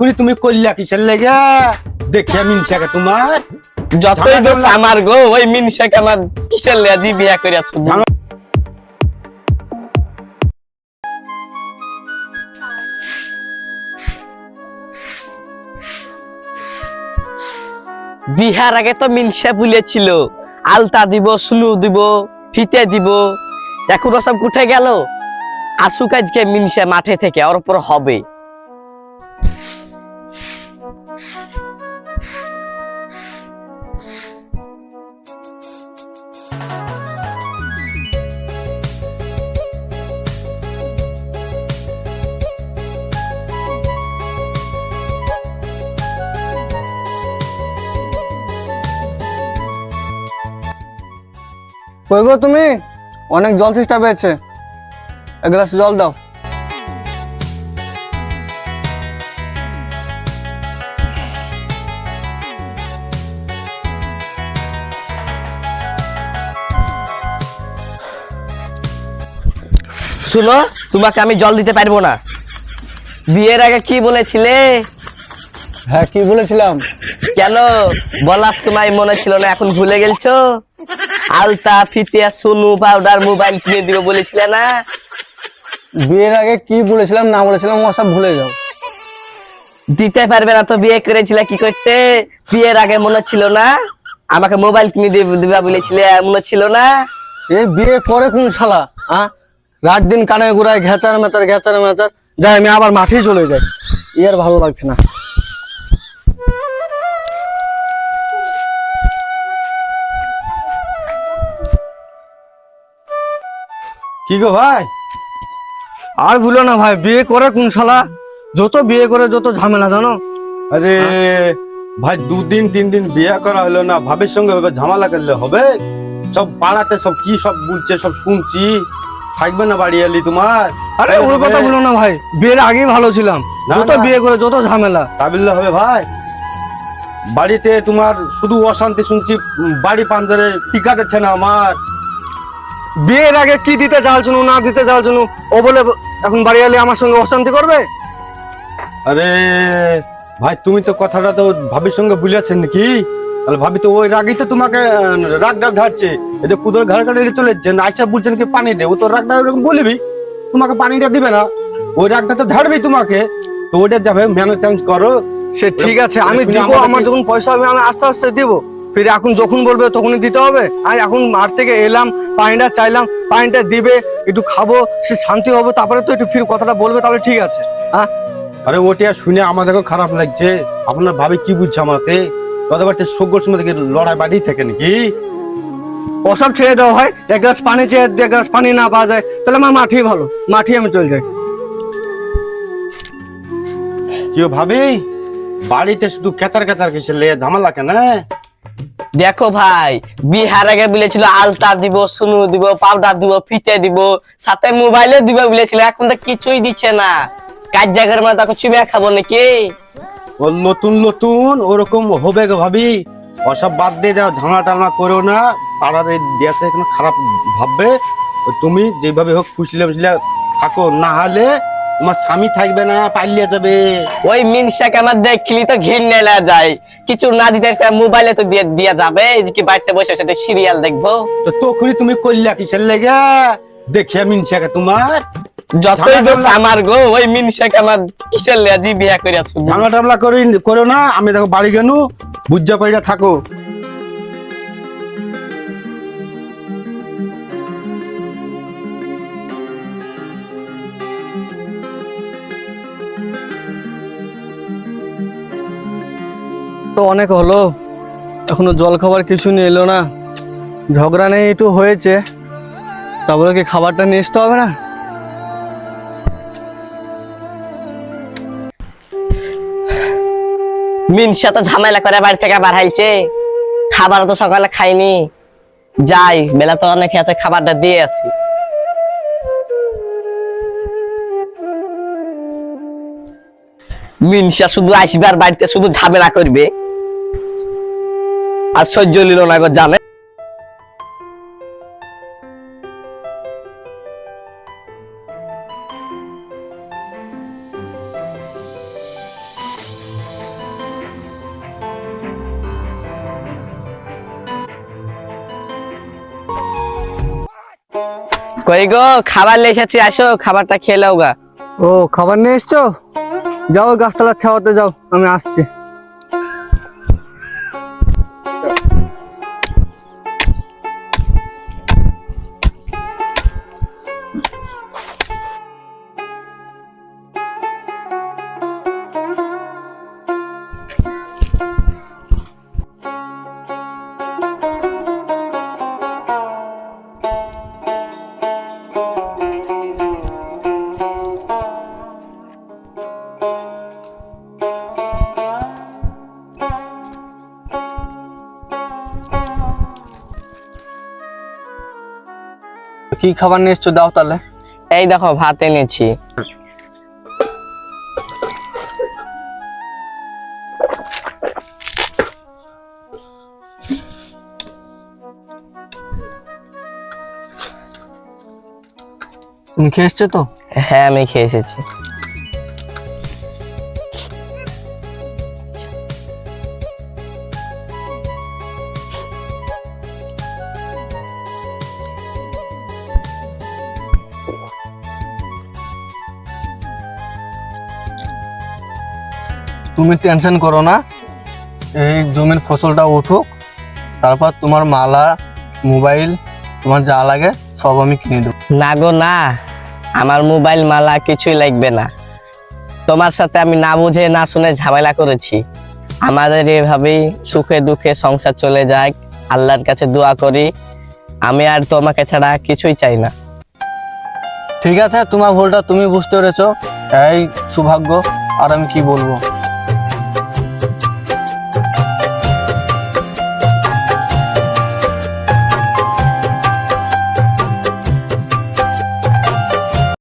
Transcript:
তখনই তুমি করলা কিসের লেগে? দেখিয়া মিনসাকে তোমার। যতই দোষ আমার গো ওই মিনসাকে আমার কিসের লেজি বিয়া করিয়াছ বিহার আগে তো মিনসা বলেছিল আলতা দিব সুনু দিব ফিতে দিব। এখন সব উঠে গেল। আসুক আজকে মিনসা মাঠে থেকে ওর উপর হবে। কই গো তুমি? অনেক জল চেষ্টা পেয়েছে। এক গ্লাস জল দাও। শুনো তোমাকে আমি জল দিতে পারব না। বিয়ের আগে কি বলেছিলে? হ্যাঁ কি বলেছিলাম? কেন? বলার সময় মনে ছিল না এখন ভুলে গেলছো? আলতা ফিতিয়া সোনু পাউডার মোবাইল কিনে দিবে বলেছিলে না? বিয়ের আগে কি বলেছিলাম না বলেছিলাম ও সব ভুলে যাও। দিতে পারবে না তো বিয়ে করেছিলে কি করতে? বিয়ের আগে মনে ছিল না? আমাকে মোবাইল কিনে দিবে- দিবা বলেছিলে মনে ছিল না? এই বিয়ে করে কোন শালা হ্যাঁ রাত দিন কানে ঘুরায় ঘেচার মেচার ঘেচার মেচার যাই আমি আবার মাঠেই চলে যাই। ই আর ভালো লাগছে না। কি গো ভাই? আর ভুলো না ভাই বিয়ে করে কোন শালা? যত বিয়ে করে যত ঝামেলা জানো? আরে ভাই দুদিন তিন দিন বিয়ে করা হলো না ভাবের সঙ্গে ঝামেলা করলে হবে? সব পাড়াতে সব কি সব বলছে সব শুনছি। থাকবে না বাড়ি এলি তোমার? আরে ওই কথা বলো না ভাই বিয়ের আগেই ভালো ছিলাম। যত বিয়ে করে যত ঝামেলা। তা বললে হবে ভাই। বাড়িতে তোমার শুধু অশান্তি শুনছি বাড়ি পাঞ্জারে টিকা দিচ্ছে না আমার। বিয়ের আগে কি দিতে চালছুন না দিতে চালছুন ও বলে এখন বাড়ি এলে আমার সঙ্গে অশান্তি করবে? আরে ভাই তুমি তো কথাটা তো ভাবির সঙ্গে ভুলেছেন নাকি? তাহলে ভাবি তো ওই রাগই তো তোমাকে রাগ ডাক ধারছে। এই যে কুদর ঘর ঘরে চলে যাচ্ছে আইসা বলছেন কি পানি দে? ও তো রাগটা ওরকম বলবি তোমাকে পানিটা দিবে না। ওই রাগটা তো ঝাড়বি তোমাকে। তো ওইটা যাবে ম্যানেজ করো। সে ঠিক আছে আমি দিব আমার যখন পয়সা হবে আমি আস্তে আস্তে দিব। ফির এখন যখন বলবে তখনই দিতে হবে। আর এখন মাঠ থেকে এলাম পানিটা চাইলাম পানিটা দিবে একটু খাব সে শান্তি হবে তারপরে তো একটু ফির কথাটা বলবে তাহলে ঠিক আছে। হ্যাঁ আরে ওটা শুনে আমাদেরকে খারাপ লাগছে। আপনার ভাবি কি বুঝছে আমাকে? কত বাড়তে সগ্গর সময় থেকে লড়াই বাঁধি থাকে নাকি? ওসব ছেড়ে দেওয়া হয় এক গ্লাস পানি চেয়ে এক গ্লাস পানি না পাওয়া যায়। তাহলে আমার মাঠেই ভালো মাঠেই আমি চলে যাই। কি ভাবি বাড়িতে শুধু কেতার কেতার কিসে লে ঝামেলা কেন দেখো ভাই, বিহার আগে বলেছিল আলতা দিব, সুনু দিব, পাউডার দিব, ফিতে দিব, সাথে মোবাইলও দিব বলেছিল, এখন তো কিছুই দিচ্ছে না। কাজ জায়গার মধ্যে দেখো চুমিয়া খাব নাকি? ও নতুন নতুন, ওরকম হবে গো ভাবি। ওসব বাদ দিয়ে দাও, ঝামেলা টামলা করো না। পাড়ার এই দেশে খারাপ ভাববে। তুমি যেভাবে হোক খুশলে মুশলে থাকো, না হলে তোমার স্বামী থাকবে না পালিয়ে যাবে। ওই মিনসাকে আমার দেখলি তো ঘিন নেলা যায়। কিছু না দিতে মোবাইলে তো দিয়ে দিয়া যাবে। এই যে কি বাড়িতে বসে সেটা সিরিয়াল দেখব। তো তখনই তুমি করলা কিসের লেগে? দেখিয়া মিনসাকে তোমার। যতই দোষ আমার গো ওই মিনসাকে আমার কিসের লেজি বিয়া করিয়াছ ঝামেলা টামলা করি করো না আমি দেখো বাড়ি গেনু বুঝা পাইরা থাকো। তো অনেক হলো। এখনও জল খাবার কিছু নিয়ে এলো না। ঝগড়া নেই, একটু হয়েছে। তারপরে কি খাবারটা নিয়ে আসতে হবে না? মিনসা তো ঝামেলা করে বাড়ি থেকে বাড়াইছে খাবার তো সকালে খাইনি। যাই, বেলা তো অনেক আছে, খাবারটা দিয়ে আসি। মিনসা শুধু আসবে আর বাড়িতে শুধু ঝামেলা করবে। আর সহ্য লিল না জানে। কই গো, খাবার নিয়ে এসেছি, আসো, খাবারটা খেয়ে লাও গা। ও, খাবার নিয়ে এসছো? যাও গাছতলা ছাওয়াতে যাও, আমি আসছি। কি খাবার নিয়ে এসছো? দাও তাহলে। এই দেখো ভাত এনেছি তুমি খেয়ে এসছো তো? হ্যাঁ আমি খেয়ে এসেছি। তুমি টেনশন করো না। এই জমির ফসলটা উঠুক তারপর তোমার মালা মোবাইল তোমার যা লাগে সব আমি কিনে দেবো। না গো না। আমার মোবাইল মালা কিছুই লাগবে না। তোমার সাথে আমি না বুঝে না শুনে ঝামেলা করেছি। আমাদের এভাবেই সুখে দুঃখে সংসার চলে যায় আল্লাহর কাছে দোয়া করি। আমি আর তোমাকে ছাড়া কিছুই চাই না। ঠিক আছে তোমার ভুলটা তুমি বুঝতে পেরেছ। এই সৌভাগ্য আর আমি কি বলব?